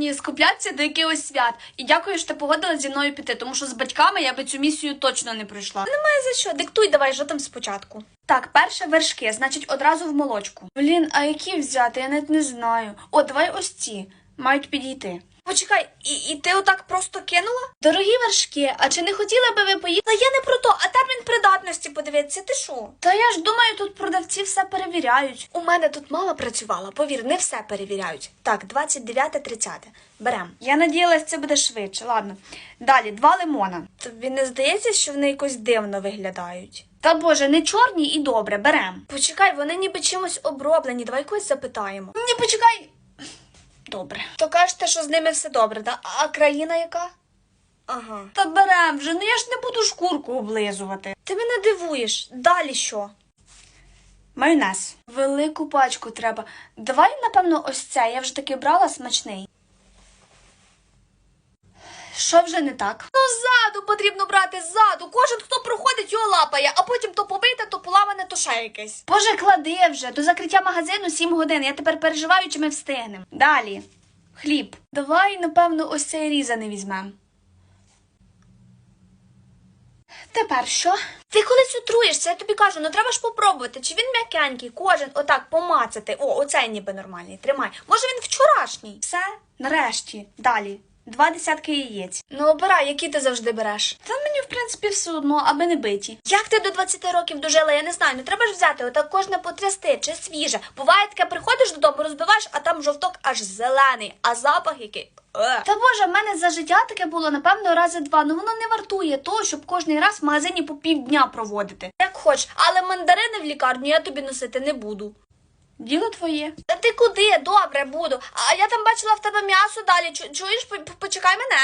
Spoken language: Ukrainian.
зобов'язані скуплятися до якихось свят. І дякую, що ти погодилась зі мною піти, тому що з батьками я би цю місію точно не пройшла. Немає за що. Диктуй давай, що там спочатку. Так, перше вершки, значить одразу в молочку. Блін, а які взяти? Я навіть не знаю. О, давай ось ці. Мають підійти. Почекай, і, і ти отак просто кинула? Дорогі вершки, а чи не хотіли би ви поїхати? Та я не про то, а термін придатності подивитися, ти що? Та я ж думаю, тут продавці все перевіряють. У мене тут мама працювала, повір, не все перевіряють. Так, 29-30. Берем. Я надіялась, це буде швидше. Ладно. Далі, два лимона. Тобі не здається, що вони якось дивно виглядають? Та боже, не чорні і добре, берем. Почекай, вони ніби чимось оброблені, давай когось запитаємо. Ні, почекай. Добре. То кажете, що з ними все добре, та? а країна яка? Ага. Та берем вже, ну я ж не буду шкурку облизувати. Ти мене дивуєш. Далі що? Майонез. Велику пачку треба. Давай, напевно, ось це. Я вже таки брала смачний. Що вже не так? Потрібно брати ззаду. Кожен, хто проходить, його лапає, а потім то побите, то поламане, то ще якесь. Боже, клади вже. До закриття магазину 7 годин. Я тепер переживаю, чи ми встигнемо. Далі. Хліб. Давай, напевно, ось цей різаний візьмем. Тепер що? Ти колись отруєшся, я тобі кажу, ну треба ж попробувати, чи він м'якенький, кожен отак помацати. О, оцей ніби нормальний. Тримай. Може він вчорашній? Все, нарешті. Далі. Два десятки яєць. Ну, обирай, які ти завжди береш. Та мені, в принципі, все одно, аби не биті. Як ти до 20 років дожила, я не знаю. Ну треба ж взяти отак кожне потрясти, чи свіже. Буває таке, приходиш додому, розбиваєш, а там жовток аж зелений, а запах який. Е. Та боже, в мене за життя таке було, напевно, рази два. Ну воно не вартує того, щоб кожний раз в магазині по півдня проводити. Як хоч, але мандарини в лікарню я тобі носити не буду. Діло твоє. Та ти куди? Добре буду. А я там бачила в тебе м'ясо далі. Чу- Чуєш, По- по- почекай мене.